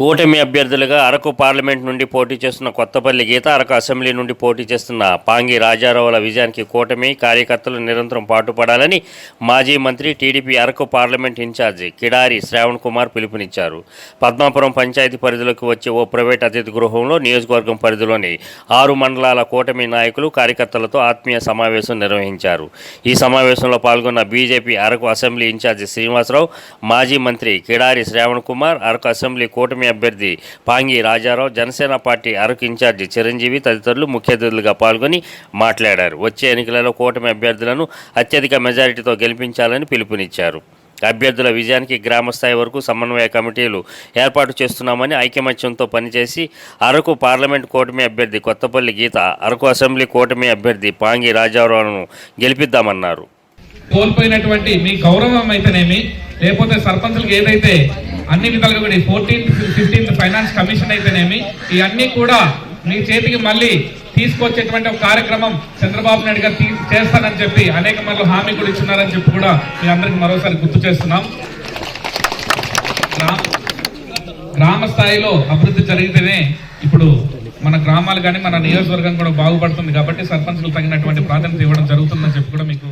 కూటమి అభ్యర్థులుగా అరకు పార్లమెంట్ నుండి పోటీ చేస్తున్న కొత్తపల్లి గీత అరకు అసెంబ్లీ నుండి పోటీ చేస్తున్న పాంగి రాజారావుల విజయానికి కూటమి కార్యకర్తలు నిరంతరం పాటుపడాలని మాజీ మంత్రి TDP Araku parliament incharge Kidari Shravan Kumar పిలుపునిచ్చారు. పద్మాపురం పంచాయతీ పరిధిలోకి వచ్చే ఓ ప్రైవేట్ అతిథి గృహంలో నియోజకవర్గం పరిధిలోని ఆరు మండలాల కూటమి నాయకులు కార్యకర్తలతో ఆత్మీయ సమావేశం నిర్వహించారు. ఈ సమావేశంలో పాల్గొన్న BJP Araku assembly incharge Srinivasarao మాజీ మంత్రి కిడారి శ్రావణ్ కుమార్ అరకు అసెంబ్లీ కూటమి అభ్యర్థి పాంగి రాజారావు జనసేన పార్టీ అరకు ఇన్ఛార్జి చిరంజీవి తదితరులు ముఖ్య అతిథులుగా పాల్గొని మాట్లాడారు. వచ్చే ఎన్నికలలో కూటమి అభ్యర్థులను అత్యధిక మెజారిటీతో గెలిపించాలని పిలుపునిచ్చారు. అభ్యర్థుల విజయానికి గ్రామస్థాయి వరకు సమన్వయ కమిటీలు ఏర్పాటు చేస్తున్నామని ఐకమత్యంతో పనిచేసి అరకు పార్లమెంట్ కూటమి అభ్యర్థి కొత్తపల్లి గీత అరకు అసెంబ్లీ కూటమి అభ్యర్థి పాంగి రాజారావును గెలిపిద్దామన్నారు. కోల్పోయినటువంటి మీ గౌరవం అయితేనేమి లేకపోతే సర్పంచులకు ఏదైతే అన్ని విధాలుగా కూడా ఫోర్టీన్త్ ఫిఫ్టీన్త్ ఫైనాన్స్ కమిషన్ అయితేనేమి ఇవన్నీ కూడా మీ చేతికి మళ్ళీ తీసుకొచ్చేటువంటి ఒక కార్యక్రమం చంద్రబాబు నాయుడు గారు తీ- చేస్తానని చెప్పి అనేక మార్లు హామీ కూడా ఇచ్చున్నారని చెప్పి కూడా మీ అందరికి మరోసారి గుర్తు చేస్తున్నాం. గ్రామ స్థాయిలో అభివృద్ధి జరిగితేనే ఇప్పుడు మన గ్రామాలు కానీ మన నియోజకవర్గం కూడా బాగుపడుతుంది కాబట్టి సర్పంచ్లు తగినటువంటి ప్రాధాన్యత ఇవ్వడం జరుగుతుందని చెప్పి కూడా మీకు